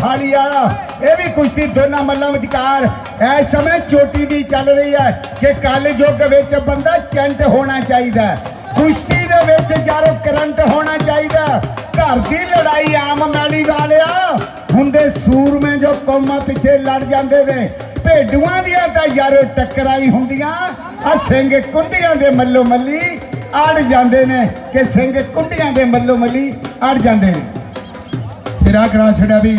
ਥਾਲੀ ਵਾਲਾ, ਇਹ ਵੀ ਕੁਸ਼ਤੀ ਦੋਨਾਂ ਮੱਲਾਂ ਵਿਚਕਾਰ। ਇਸ ਸਮੇਂ ਚੋਟੀ ਦੀ ਚੱਲ ਰਹੀ ਹੈ ਕਿ ਕੱਲ ਯੁੱਗ ਵਿੱਚ ਬੰਦਾ ਚੰਟ ਹੋਣਾ ਚਾਹੀਦਾ ਕੁਸ਼ਤੀ ਦੇ ਵਿੱਚ ਯਾਰੋ ਕਰੰਟ ਹੋਣਾ ਚਾਹੀਦਾ ਘਰ ਦੀ ਲੜਾਈ ਆਮ ਮੈਲੀ ਵਾਲਿਆ, ਹੁੰਦੇ ਸੂਰਮੇ ਜੋ ਕੌਮਾਂ ਪਿੱਛੇ ਲੜ ਜਾਂਦੇ ਨੇ। ਭੇਡੂਆਂ ਦੀਆਂ ਤਾਂ ਯਾਰ ਟੱਕਰਾਂ ਹੀ ਹੁੰਦੀਆਂ ਆ ਸਿੰਘ ਕੁੰਡੀਆਂ ਦੇ ਮੱਲੋ ਮੱਲੀ ਅੜ ਜਾਂਦੇ ਨੇ ਕਿ ਸਿੰਘ ਕੁੰਡੀਆਂ ਦੇ ਮੱਲੋ ਮੱਲੀ ਅੜ ਜਾਂਦੇ ਨੇ। ਸਿਰਾ ਕਰਾ ਛੜਿਆ ਵੀ।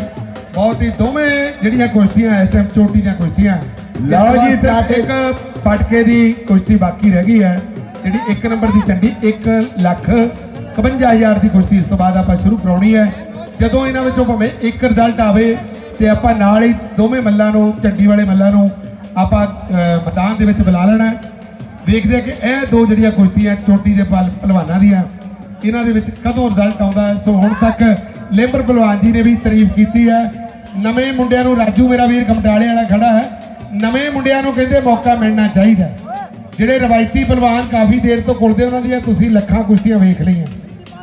ਬਹੁਤ ਹੀ ਦੋਵੇਂ ਜਿਹੜੀਆਂ ਕੁਸ਼ਤੀਆਂ ਇਸ ਟਾਈਮ ਚੋਟੀ ਦੀਆਂ ਕੁਸ਼ਤੀਆਂ। ਲਓ ਜੀ, ਵਾਸਤੇ ਇੱਕ ਪਟਕੇ ਦੀ ਕੁਸ਼ਤੀ ਬਾਕੀ ਰਹਿ ਗਈ ਹੈ ਜਿਹੜੀ 1 ਨੰਬਰ ਦੀ ਚੰਡੀ 1 ਲੱਖ 51000 ਦੀ ਕੁਸ਼ਤੀ ਇਸ ਤੋਂ ਬਾਅਦ ਆਪਾਂ ਸ਼ੁਰੂ ਕਰਾਉਣੀ ਹੈ। ਜਦੋਂ ਇਹਨਾਂ ਵਿੱਚੋਂ ਭਾਵੇਂ ਇੱਕ ਰਿਜ਼ਲਟ ਆਵੇ ਤੇ ਆਪਾਂ ਨਾਲ ਹੀ ਦੋਵੇਂ ਮੱਲਾਂ ਨੂੰ ਚੰਡੀ ਵਾਲੇ ਮੱਲਾਂ ਨੂੰ ਆਪਾਂ ਮੈਦਾਨ ਦੇ ਵਿੱਚ ਬੁਲਾ ਲੈਣਾ ਹੈ। ਵੇਖਦੇ ਆ ਕਿ ਇਹ ਦੋ ਜਿਹੜੀਆਂ ਕੁਸ਼ਤੀਆਂ ਚੋਟੀ ਦੇ ਪਹਿਲਵਾਨਾਂ ਦੀਆਂ ਇਹਨਾਂ ਦੇ ਵਿੱਚ ਕਦੋਂ ਰਿਜ਼ਲਟ ਆਉਂਦਾ ਹੈ। ਸੋ ਹੁਣ ਤੱਕ ਲੇਬਰ ਪਹਿਲਵਾਨ ਜੀ ਨੇ ਵੀ ਤਾਰੀਫ ਕੀਤੀ ਹੈ। ਨਵੇਂ ਮੁੰਡਿਆਂ ਨੂੰ ਰਾਜੂ ਮੇਰਾ ਵੀਰ ਕਮਟਾਲੇ ਵਾਲਾ ਖੜਾ ਹੈ। ਨਵੇਂ ਮੁੰਡਿਆਂ ਨੂੰ ਕਹਿੰਦੇ ਮੌਕਾ ਮਿਲਣਾ ਚਾਹੀਦਾ। ਜਿਹੜੇ ਰਵਾਇਤੀ ਪਹਿਲਵਾਨ ਕਾਫੀ ਦੇਰ ਤੋਂ ਕੁਲਦੇ ਉਹਨਾਂ ਦੀਆਂ ਤੁਸੀਂ ਲੱਖਾਂ ਕੁਸ਼ਤੀਆਂ ਵੇਖ ਲਈਆਂ।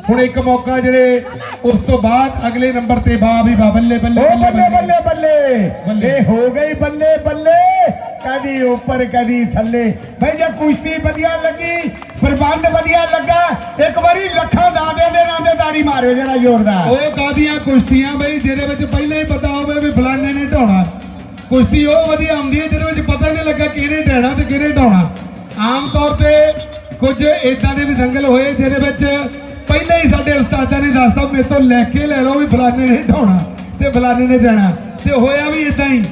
ਹੁਣ ਇੱਕ ਮੌਕਾ ਜਿਹੜੇ ਉਸ ਤੋਂ ਬਾਅਦ ਅਗਲੇ ਨੰਬਰ ਤੇ ਬਾ ਵੀ ਬਾ ਬੱਲੇ ਬੱਲੇ ਓ ਬੱਲੇ ਬੱਲੇ ਬੱਲੇ। ਬੱਲੇ। ਇਹ ਹੋ ਗਈ ਬੱਲੇ ਬੱਲੇ। ਕਦੀ ਉੱਪਰ, ਕਦੀ ਥੱਲੇ। ਭਾਈ ਜੇ ਕੁਸ਼ਤੀ ਵਧੀਆ ਲੱਗੀ, ਪ੍ਰਬੰਧ ਵਧੀਆ ਲੱਗਾ, ਇੱਕ ਵਾਰੀ ਲੱਖਾਂ ਦਾਦੇ ਦੇ ਨਾਂ ਤੇ ਤਾੜੀ ਮਾਰਿਓ ਜਰਾ ਜ਼ੋਰਦਾਰ। ਉਹ ਕਾਦੀਆਂ ਕੁਸ਼ਤੀਆਂ ਬਈ, ਜਿਹਦੇ ਵਿੱਚ ਪਹਿਲਾਂ ਹੀ ਪਤਾ ਹੋਵੇ ਵੀ ਫਲਾਣੇ ਨੇ ਢਾਉਣਾ। ਕੁਸ਼ਤੀ ਉਹ ਵਧੀਆ ਹੁੰਦੀ ਹੈ, ਜਿਹਦੇ ਵਿੱਚ ਪਤਾ ਹੀ ਨਹੀਂ ਲੱਗਾ ਕਿਹਨੇ ਢਾਣਾ ਤੇ ਕਿਹਨੇ ਢਾਉਣਾ। ਆਮ ਤੌਰ ਤੇ ਕੁਝ ਇਦਾਂ ਦੇ ਵੀ ਦੰਗਲ ਹੋਏ, ਜਿਹਦੇ ਵਿੱਚ ਪਹਿਲਾਂ ਹੀ ਸਾਡੇ ਉਸਤਾਦਾਂ ਨੇ ਦੱਸਤਾ ਮੇਰੇ ਤੋਂ ਲੈ ਕੇ ਲੈ ਲਓ ਵੀ ਫਲਾਣੇ ਨੇ ਢਾਉਣਾ ਤੇ ਫਲਾਣੇ ਨੇ ਢਾਣਾ ਤੇ ਹੋਇਆ ਵੀ ਇਦਾਂ ਹੀ।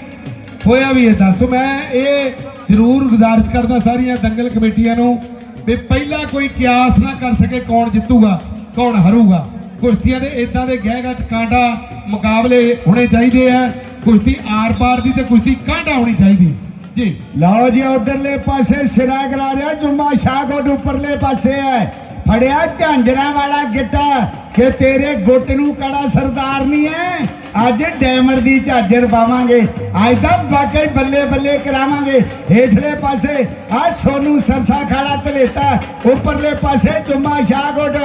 ਹੋਇਆ ਵੀ ਇਦਾਂ ਸੋ ਮੈਂ ਇਹ ਜ਼ਰੂਰ ਗੁਜ਼ਾਰਿਸ਼ ਕਰਦਾ ਸਾਰੀਆਂ ਦੰਗਲ ਕਮੇਟੀਆਂ ਨੂੰ ਵੀ ਪਹਿਲਾਂ ਕੋਈ ਕਿਆਸ ਨਾ ਕਰ ਸਕੇ ਕੌਣ ਜਿੱਤੂਗਾ, ਕੌਣ ਹਾਰੂਗਾ। ਕੁਸ਼ਤੀਆਂ ਦੇ ਇਦਾਂ ਦੇ ਗਹਿਗਾ ਕਾਂਡਾ ਮੁਕਾਬਲੇ ਹੋਣੇ ਚਾਹੀਦੇ ਆ, ਕੁਸ਼ਤੀ ਆਰ ਪਾਰ ਦੀ ਤੇ ਕੁਸ਼ਤੀ ਕਾਂਡਾ ਹੋਣੀ ਚਾਹੀਦੀ। ਜੀ। ਲਓ ਜੀ, ਉਧਰਲੇ ਪਾਸੇ ਸਿਰਾ ਕਰਾ ਰਿਹਾ ਜੁਮਾ ਸ਼ਾਹਕੋਟ ਉੱਪਰਲੇ ਪਾਸੇ ਹੈ। ਫੜਿਆ ਝਾਂਜਰਾਂ ਵਾਲਾ ਗਿੱਟਾ, ਕਿ ਤੇਰੇ ਗੁੱਟ ਨੂੰ ਕੜਾ ਸਰਦਾਰ ਨਹੀਂ ਹੈ। ਅੱਜ ਡੈਮਰ ਦੀ ਝਾਜਰ ਪਾਵਾਂਗੇ। ਅੱਜ ਤਾਂ ਵਾਕਈ ਬੱਲੇ ਬੱਲੇ ਕਰਾਵਾਂਗੇ। ਹੇਠਲੇ ਪਾਸੇ ਆ ਸੋਨੂ ਸਰਸਾ ਖਾੜਾ ਧਲੇਟਾ। ਉੱਪਰਲੇ ਪਾਸੇ ਚੁੰਮਾ ਸ਼ਾਹਕੋਟ।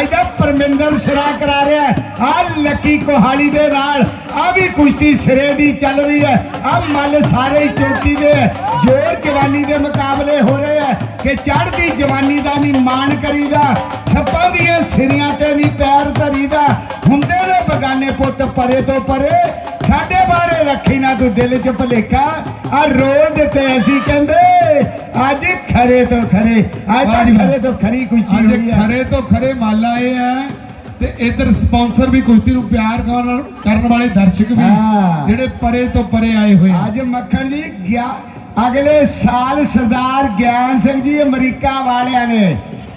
ਅੱਜ ਤਾਂ ਪਰਮਿੰਦਰ ਸਿਰਾ ਕਰਾ ਰਿਹਾ ਆ ਲੱਕੀ ਕੋਹਾਲੀ ਦੇ ਨਾਲ। ਆ ਵੀ ਕੁਸ਼ਤੀ ਸਿਰੇ ਦੀ ਚੱਲ ਰਹੀ ਹੈ। ਆ ਮੱਲ ਸਾਰੇ ਚੋਟੀ ਦੇ ਹੈ। ਜੋਰ ਜਵਾਨੀ ਦੇ ਮੁਕਾਬਲੇ ਹੋ ਰਹੇ ਆ ਕਿ ਚੜ੍ਹਦੀ ਜਵਾਨੀ ਦਾ ਨਹੀਂ ਮਾਣ ਕਰੀਦਾ। ਸੱਪਾਂ ਦੀਆਂ ਸਿਰੀਆਂ ਤੇ ਨਹੀਂ ਪੈਰ ਧਰੀਦਾ। ਹੁੰਦੇ ਨੇ ਪੁੱਤ ਪਰੇ ਤੋਂ ਪਰੇ ਸਾਡੇ ਬਾਰੇ ਰੱਖੀ ਨਾ ਤੂੰ ਦਿਲ 'ਚ ਭਲੇਖਾ ਆ ਰੋਜ਼ ਦਿੱਤੇ ਅਸੀਂ ਕਹਿੰਦੇ ਅੱਜ ਖਰੇ ਤੋਂ ਖਰੇ ਅੱਜ ਤਾਂ। ਖਰੇ ਤੋਂ ਖਰੀ ਕੁਸ਼ਤੀ ਅੱਜ ਹੋਈ ਹੈ ਖਰੇ ਤੋਂ ਖਰੇ ਮਾਲ ਆਏ ਆ ਤੇ ਇਧਰ ਸਪਾਂਸਰ ਵੀ ਕੁਸ਼ਤੀ ਨੂੰ ਪਿਆਰ ਕਰਨ ਕਰਨ ਵਾਲੇ ਦਰਸ਼ਕ ਵੀ ਹਾਂ। ਜਿਹੜੇ ਪਰੇ ਤੋਂ ਪਰੇ ਆਏ ਹੋਏ ਆ ਅੱਜ ਮੱਖਣ ਜੀ ਗਿਆ ਅਗਲੇ ਸਾਲ ਸਰਦਾਰ ਗਿਆਨ ਸਿੰਘ ਜੀ ਅਮਰੀਕਾ ਵਾਲਿਆਂ ਨੇ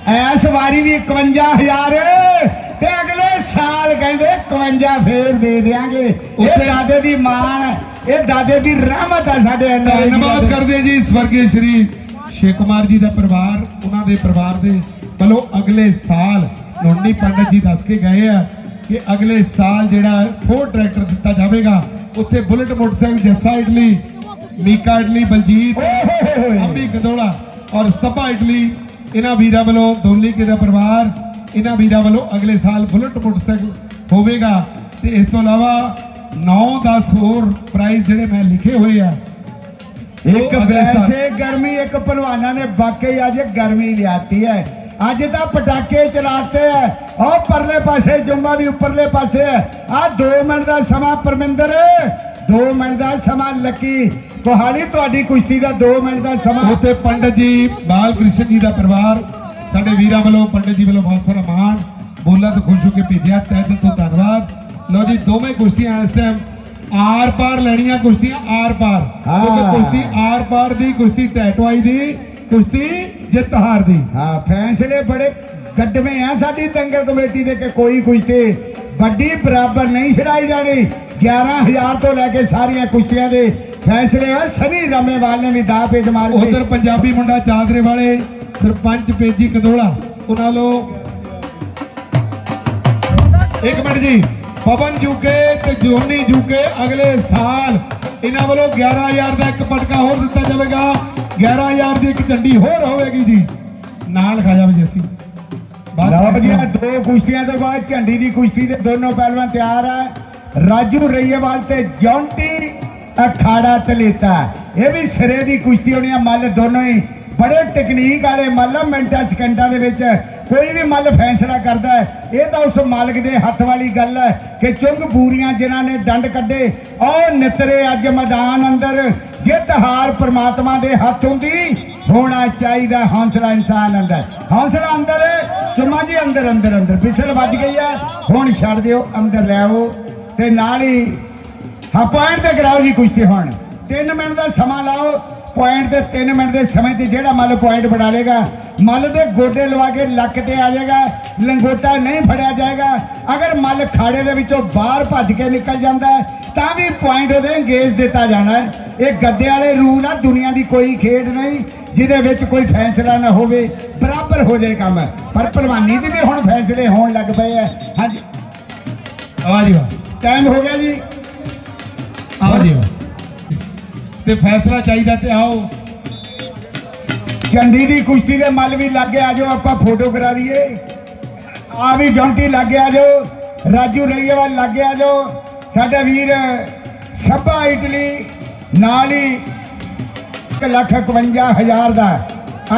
ਐਸ ਵਾਰੀ ਵੀ 51000 ਤੇ ਅਗਲੇ ਸਾਲ ਕਹਿੰਦੇ 51 ਫੇਰ ਦੇ ਦੇਾਂਗੇ ਇਹ ਦਾਦੇ ਦੀ ਮਾਣ ਹੈ, ਇਹ ਦਾਦੇ ਦੀ ਰਹਿਮਤ ਹੈ ਸਾਡੇ ਅੰਦਰ ਧੰਨਵਾਦ ਕਰਦੇ ਜੀ ਸਵਰਗੀ ਸ਼੍ਰੀ ਸ਼ੇਖ ਕੁਮਾਰ ਜੀ ਦਾ ਪਰਿਵਾਰ ਉਹਨਾਂ ਦੇ ਪਰਿਵਾਰ ਦੇ। ਵੱਲੋਂ ਅਗਲੇ ਸਾਲ ਨੋਨੀ ਪੰਡਤ ਜੀ ਦੱਸ ਕੇ ਗਏ ਆ ਕਿ ਅਗਲੇ ਸਾਲ ਜਿਹੜਾ ਫੋਰ ਟਰੈਕਟਰ ਦਿੱਤਾ ਜਾਵੇਗਾ ਉੱਥੇ bullet motorcycle Jassa Italy Mika Italy Baljeet Ambi Gadola ਔਰ ਸਭਾ ਇਟਲੀ ਇਹਨਾਂ ਵੀਰਾਂ ਵੱਲੋਂ ਦੋਲੀ ਕੇ ਦਾ ਪਰਿਵਾਰ ਇਹਨਾਂ ਵੀਰਾਂ ਵੱਲੋਂ ਅਗਲੇ ਸਾਲ ਬੁਲਟ ਮੋਟਰਸਾਈਕਲ ਹੋਵੇਗਾ। ਤੇ ਇਸ ਤੋਂ ਇਲਾਵਾ 9-10 ਹੋਰ ਪ੍ਰਾਈਜ਼ ਜਿਹੜੇ ਮੈਂ ਲਿਖੇ ਹੋਏ ਆ। ਇੱਕ ਵੈਸੇ ਗਰਮੀ ਇੱਕ ਪਹਿਲਵਾਨਾਂ ਨੇ ਵਾਕਈ ਅੱਜ ਗਰਮੀ ਲਿਆਤੀ ਹੈ। ਅੱਜ ਤਾਂ ਪਟਾਕੇ ਚਲਾਤੇ ਹੈ। ਉਹ ਪਰਲੇ ਪਾਸੇ ਜੁੰਮਾ ਵੀ ਉੱਪਰਲੇ ਪਾਸੇ ਹੈ। ਆ 2 ਮਿੰਟ ਦਾ ਸਮਾਂ ਪਰਮਿੰਦਰ। 2 ਮਿੰਟ ਦਾ ਸਮਾਂ ਲੱਕੀ। ਕੋਹਾਲੀ ਤੁਹਾਡੀ ਕੁਸ਼ਤੀ ਦਾ 2 ਮਿੰਟ ਦਾ ਸਮਾਂ। ਉੱਥੇ ਪੰਡਤ ਜੀ ਬਾਲ ਕ੍ਰਿਸ਼ਨ ਜੀ ਦਾ ਪਰਿਵਾਰ ਸਾਡੇ ਵੀਰਾਂ ਵੱਲੋਂ ਪੰਡਤ ਜੀ ਵੱਲੋਂ ਬਹੁਤ ਸਾਰਾ ਮਾਣ। ਬੋਲਾ ਤੋਂ ਖੁਸ਼ ਹੋ ਕੇ ਭੇਜਿਆ ਤਹਿ ਦਿਲ ਤੋਂ ਧੰਨਵਾਦ। ਲਓ ਜੀ ਦੋਵੇਂ ਕੁਸ਼ਤੀਆਂ ਇਸ ਟਾਈਮ ਆਰ ਪਾਰ ਲੈਣੀਆਂ ਕੁਸ਼ਤੀਆਂ ਆਰ ਪਾਰ। ਕਿਉਂਕਿ ਕੁਸ਼ਤੀ ਆਰ ਪਾਰ ਦੀ ਕੁਸ਼ਤੀ ਟੈਟਵਾਈ ਦੀ ਕੁਸ਼ਤੀ ਜਿੱਤ ਹਾਰ ਦੀ। ਹਾਂ ਫੈਸਲੇ ਬੜੇ ਗੱਡਵੇਂ ਆ ਸਾਡੀ ਦੰਗਲ ਕਮੇਟੀ ਦੇ ਕਿ ਕੋਈ ਕੁਸ਼ਤੀ ਵੱਡੀ ਬਰਾਬਰ ਨਹੀਂ ਛੜਾਈ ਜਾਣੀ। 11000 ਤੋਂ ਲੈ ਕੇ ਸਾਰੀਆਂ ਕੁਸ਼ਤੀਆਂ ਦੇ ਫੈਸਲੇ ਆ। ਸਨੀ ਰਾਮੇਵਾਲ ਨੇ ਵੀ ਦਾ ਪੇਜ ਮਾਰ ਉਧਰ ਪੰਜਾਬੀ ਮੁੰਡਾ ਚਾਦਰੇ ਵਾਲੇ ਸਰਪੰਚ ਪੇਜੀ ਕਦੋਲਾ। ਉਹਨਾਂ ਲੋ ਇੱਕ ਮਿੰਟ ਜੀ। ਪਵਨ ਜੂਕੇ ਤੇ ਜੋਨੀ ਜੂਕੇ ਅਗਲੇ ਸਾਲ ਇਹਨਾਂ ਵੱਲੋਂ 11000 ਦਾ ਇੱਕ ਪਟਕਾ ਹੋਰ ਦਿੱਤਾ ਜਾਵੇਗਾ। 11000 ਦੀ ਇੱਕ ਝੰਡੀ ਹੋਰ ਹੋਵੇਗੀ ਜੀ। ਨਾਲ ਖਾ ਜਾਵੇ ਜੀ ਅਸੀਂ ਬਾਅਦ ਲਓ ਜੀ ਦੋ ਕੁਸ਼ਤੀਆਂ ਤੋਂ ਬਾਅਦ ਝੰਡੀ ਦੀ ਕੁਸ਼ਤੀ ਦੇ ਦੋਨੋਂ ਪਹਿਲਵਾਨ ਤਿਆਰ ਆ। ਰਾਜੂ ਰਈਏਵਾਲ ਤੇ ਜੌਂਟੀ ਅਖਾੜਾ ਤਲੇਤਾ ਇਹ ਵੀ ਸਿਰੇ ਦੀ ਕੁਸ਼ਤੀ ਹੋਣੀ ਆ ਮੱਲ ਦੋਨੋਂ ਹੀ ਬੜੇ ਟੈਕਨੀਕ ਵਾਲੇ ਮੱਲ ਮਿੰਟਾਂ, ਸਕਿੰਟਾਂ ਦੇ ਵਿੱਚ ਕੋਈ ਵੀ ਮੱਲ ਫੈਸਲਾ ਕਰਦਾ ਹੈ। ਇਹ ਤਾਂ ਉਸ ਮਾਲਕ ਦੇ ਹੱਥ ਵਾਲੀ ਗੱਲ ਹੈ ਕਿ ਚੁੰਗ ਬੂਰੀਆਂ ਜਿਨ੍ਹਾਂ ਨੇ ਡੰਡ ਕੱਢੇ, ਉਹ ਨਿਤਰੇ ਅੱਜ ਮੈਦਾਨ ਅੰਦਰ, ਜਿੱਤ ਹਾਰ ਪ੍ਰਮਾਤਮਾ ਦੇ ਹੱਥ ਹੁੰਦੀ, ਹੋਣਾ ਚਾਹੀਦਾ ਹੌਸਲਾ ਇਨਸਾਨ ਅੰਦਰ। ਹੌਸਲਾ ਅੰਦਰ, ਚੁੰਮਾ ਜੀ ਅੰਦਰ ਅੰਦਰ ਅੰਦਰ। ਬਿਸਲ ਵੱਜ ਗਈ ਆ ਹੁਣ ਛੱਡ ਦਿਓ, ਅੰਦਰ ਲੈ ਆਓ। ਤੇ ਨਾਲ ਹੀ ਹਾਂ ਪੁਆਇੰਟ ਤੇ ਕਰਾਓ ਜੀ ਕੁਸ਼ਤੀ ਹੁਣ। 3 ਮਿੰਟ ਦਾ ਸਮਾਂ ਲਾਓ ਪੁਆਇੰਟ ਤੇ 3 ਮਿੰਟ ਦੇ ਸਮੇਂ 'ਚ ਜਿਹੜਾ ਮੱਲ ਪੁਆਇੰਟ ਬਣਾ ਲੇਗਾ ਮੱਲ ਦੇ ਗੋਡੇ ਲਵਾ ਕੇ ਲੱਕ ਤੇ ਆ ਜਾਏਗਾ ਲੰਗੋਟਾ ਨਹੀਂ ਫੜਿਆ ਜਾਏਗਾ। ਅਗਰ ਮੱਲ ਖਾੜੇ ਦੇ ਵਿੱਚੋਂ ਬਾਹਰ ਭੱਜ ਕੇ ਨਿਕਲ ਜਾਂਦਾ ਤਾਂ ਵੀ ਪੁਆਇੰਟ ਉਹਦੇ ਅੰਗੇਜ ਦਿੱਤਾ ਜਾਣਾ ਹੈ। ਇਹ ਗੱਦੇ ਵਾਲੇ ਰੂਲ ਆ ਦੁਨੀਆ ਦੀ ਕੋਈ ਖੇਡ ਨਹੀਂ ਜਿਹਦੇ ਵਿੱਚ ਕੋਈ ਫੈਸਲਾ ਨਾ ਹੋਵੇ ਬਰਾਬਰ ਹੋ ਜਾਏ ਕੰਮ। ਪਰ ਭਲਵਾਨੀ 'ਚ ਵੀ ਹੁਣ ਫੈਸਲੇ ਹੋਣ ਲੱਗ ਪਏ ਆ। ਹਾਂਜੀ। ਆਵਾਜ਼ ਟਾਈਮ ਹੋ ਗਿਆ ਜੀ। ਆਵਾਜ਼ ਤੇ ਫੈਸਲਾ ਚਾਹੀਦਾ ਤੇ ਆਓ। ਚੰਡੀ ਦੀ ਕੁਸ਼ਤੀ ਦੇ ਮੱਲ ਵੀ ਲੱਗੇ ਆ ਜਾਓ ਆਪਾਂ ਫੋਟੋ ਕਰਾ ਲਈਏ। ਆ ਵੀ ਜੌਂਟੀ ਲੱਗੇ ਆ ਜਾਓ। ਰਾਜੂ ਰਈਏਵਾਲ ਲੱਗੇ ਆ ਜਾਓ। ਸਾਡਾ ਵੀਰ ਸੱਭਾ ਇਟਲੀ ਨਾਲ ਹੀ ਇੱਕ ਲੱਖ 51 ਹਜ਼ਾਰ ਦਾ।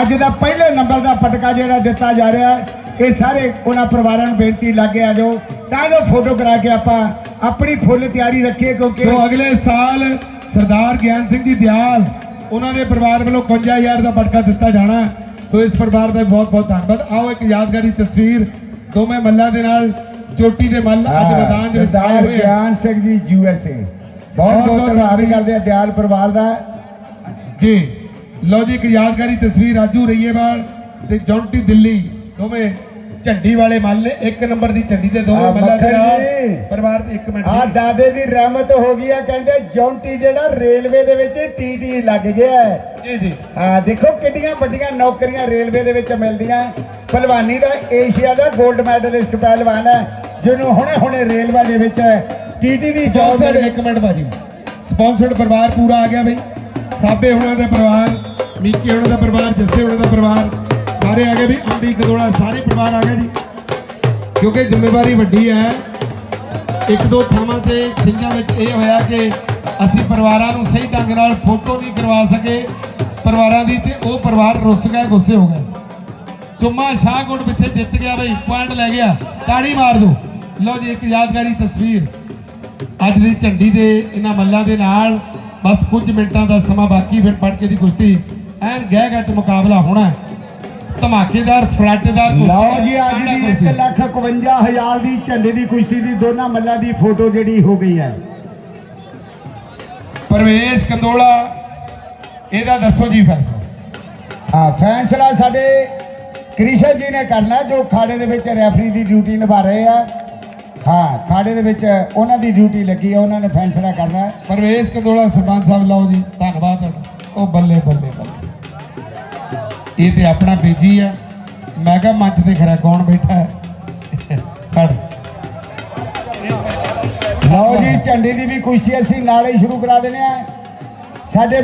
ਅੱਜ ਦਾ ਪਹਿਲੇ ਨੰਬਰ ਦਾ ਪਟਕਾ ਜਿਹੜਾ ਦਿੱਤਾ ਜਾ ਰਿਹਾ ਹੈ ਇਹ ਸਾਰੇ ਉਹਨਾਂ ਪਰਿਵਾਰਾਂ ਨੂੰ ਬੇਨਤੀ ਲੱਗੇ ਆ ਜਾਓ। ਤਾਂ ਜੋ ਫੋਟੋ ਕਰਾ ਕੇ ਆਪਾਂ ਆਪਣੀ ਫੁੱਲ ਤਿਆਰੀ ਰੱਖੀਏ ਕਿਉਂਕਿ ਸੋ ਅਗਲੇ ਸਾਲ ਸਰਦਾਰ ਗਿਆਨ ਸਿੰਘ ਜੀ ਦਿਆਲ ਉਹਨਾਂ ਦੇ ਪਰਿਵਾਰ ਵੱਲੋਂ 51000 ਦਾ ਪਟਕਾ ਦਿੱਤਾ ਜਾਣਾ। ਸੋ ਇਸ ਪਰਿਵਾਰ ਦਾ ਬਹੁਤ ਬਹੁਤ ਧੰਨਵਾਦ। ਆਓ ਇੱਕ ਯਾਦਗਾਰੀ ਤਸਵੀਰ ਦੋਵੇਂ ਮੱਲਾਂ ਦੇ ਨਾਲ ਚੋਟੀ ਦੇ ਮੱਲ ਅੱਜ ਮੈਦਾਨ ਦੇ ਵਿੱਚ ਆਏ ਹੋਏ ਗਿਆਨ Singh ji U S A. ਬਹੁਤ ਬਹੁਤ ਧੰਨਵਾਦ। ਕਰਦੇ ਆ ਦਿਆਲ ਪਰਿਵਾਰ ਦਾ। ਜੀ ਲਓ ਜੀ ਇੱਕ ਯਾਦਗਾਰੀ ਤਸਵੀਰ ਰਾਜੂ ਰਈਏਵਾਲ ਤੇ ਜੌਂਟੀ ਦਿੱਲੀ ਦੋਵੇਂ ਝੰਡੀ ਵਾਲੇ ਮੱਲ ਨੇ ਇੱਕ ਨੰਬਰ ਦੀ ਝੰਡੀ ਤੇ ਆ, ਮੱਲਾਂ ਦੇ ਨਾਲ। ਪਰਿਵਾਰ ਦੇ ਇੱਕ ਮਿੰਟ ਆ ਦਾਦੇ ਦੀ ਰਹਿਮਤ ਹੋ ਗਈ ਆ ਕਹਿੰਦੇ ਜੌਂਟੀ ਜਿਹੜਾ ਰੇਲਵੇ ਦੇ ਵਿੱਚ ਟੀਟੀ ਲੱਗ ਗਿਆ ਹੈ। ਜੀ ਜੀ। ਆ ਦੇਖੋ ਕਿੰਨੀਆਂ ਵੱਡੀਆਂ ਨੌਕਰੀਆਂ ਰੇਲਵੇ ਦੇ ਵਿੱਚ ਮਿਲਦੀਆਂ। ਪਹਿਲਵਾਨੀ ਦਾ ਏਸ਼ੀਆ ਦਾ 골ਡ ਮੈਡਲਿਸਟ ਪਹਿਲਵਾਨ ਹੈ ਜਿਹਨੂੰ ਹੁਣੇ ਹੁਣੇ ਰੇਲਵੇ ਦੇ ਵਿੱਚ ਟੀਟੀ ਦੀ ਜੌਬ ਇੱਕ ਮਿੰਟ ਬਾਜੀ ਸਪਾਂਸਰਡ ਪਰਿਵਾਰ ਪੂਰਾ ਆ ਗਿਆ ਬਈ। ਸਾਬੇ ਹੁਣਾਂ ਦਾ ਪਰਿਵਾਰ ਮੀਕੇ ਹੁਣਾਂ ਦਾ ਪਰਿਵਾਰ ਜੱਸੇ ਹੁਣਾਂ ਦਾ ਪਰਿਵਾਰ। ਸਾਰੇ ਆ ਗਏ ਵੀ ਅੰਬੀ ਕਦੋੜਾ ਸਾਰੇ ਪਰਿਵਾਰ ਆ ਗਏ ਜੀ। ਕਿਉਂਕਿ ਜ਼ਿੰਮੇਵਾਰੀ ਵੱਡੀ ਹੈ। ਇੱਕ ਦੋ ਥਾਵਾਂ ਤੇ ਸਿੰਘਾਂ ਵਿੱਚ ਇਹ ਹੋਇਆ ਕਿ ਅਸੀਂ ਪਰਿਵਾਰਾਂ ਨੂੰ ਸਹੀ ਢੰਗ ਨਾਲ ਫੋਟੋ ਨਹੀਂ ਕਰਵਾ ਸਕੇ। ਪਰਿਵਾਰਾਂ ਦੀ ਤੇ ਉਹ ਪਰਿਵਾਰ ਰੁੱਸ ਗਏ, ਗੁੱਸੇ ਹੋ ਗਏ। ਚੁੰਮਾ ਸ਼ਾਹਕੋਟ ਪਿੱਛੇ ਜਿੱਤ ਗਿਆ ਬਈ, ਪੁਆਇੰਟ ਲੈ ਗਿਆ। ਤਾੜੀ ਮਾਰ ਦੋ। ਲਓ ਜੀ, ਇੱਕ ਯਾਦਗਾਰੀ ਤਸਵੀਰ। ਅੱਜ ਦੀ ਝੰਡੀ ਦੇ ਇਹਨਾਂ ਮੱਲਾਂ ਦੇ ਨਾਲ ਬਸ ਕੁਝ ਮਿੰਟਾਂ ਦਾ ਸਮਾਂ ਬਾਕੀ, ਫਿਰ ਪਟਕੇ ਦੀ ਕੁਸ਼ਤੀ। ਐਨ ਗਹਿ ਗਹਿ 'ਚ ਮੁਕਾਬਲਾ ਹੋਣਾ ਹੈ। ਧਮਾਕੇਦਾਰ ਫਰਾਟੇਦਾਰ ਲਓ ਜੀ ਅੱਜ ਦੀ ਕੁਸ਼ਤੀ। 1 ਲੱਖ 51 ਹਜ਼ਾਰ ਦੀ ਝੰਡੇ ਦੀ ਕੁਸ਼ਤੀ ਦੀ ਦੋਨਾਂ ਮੱਲਾਂ ਦੀ ਫੋਟੋ ਜਿਹੜੀ ਹੋ ਗਈ ਹੈ। ਪਰਵੇਸ਼ ਕੰਦੋਲਾ ਇਹਦਾ ਦੱਸੋ ਜੀ ਫੈਸਲਾ। ਹਾਂ ਫੈਸਲਾ ਸਾਡੇ ਕ੍ਰਿਸ਼ਨ ਜੀ ਨੇ ਕਰਨਾ ਜੋ ਖਾੜੇ ਦੇ ਵਿੱਚ ਰੈਫਰੀ ਦੀ ਡਿਊਟੀ ਨਿਭਾ ਰਹੇ ਆ। ਹਾਂ ਖਾੜੇ ਦੇ ਵਿੱਚ ਉਹਨਾਂ ਦੀ ਡਿਊਟੀ ਲੱਗੀ ਹੈ ਉਹਨਾਂ ਨੇ ਫੈਸਲਾ ਕਰਨਾ। ਪਰਵੇਸ਼ ਕੰਦੋਲਾ ਸਰਪੰਚ ਸਾਹਿਬ ਲਓ ਜੀ ਧੰਨਵਾਦ ਉਹ ਬੱਲੇ ਬੱਲੇ ਬੱਲੇ। ਇਹ ਤੇ ਆਪਣਾ ਬੇਜੀ ਆ। ਮੈਂ ਕਿਹਾ ਮੰਚ ਤੇ ਖਰਾ ਕੌਣ ਬੈਠਾ ਹੈ? ਖੜ। ਲਓ ਜੀ, ਝੰਡੇ ਦੀ ਵੀ ਕੁਸ਼ਤੀ ਅਸੀਂ ਨਾਲੇ ਸ਼ੁਰੂ ਕਰਾ ਦਿੰਦੇ ਆ ਸਾਡੇ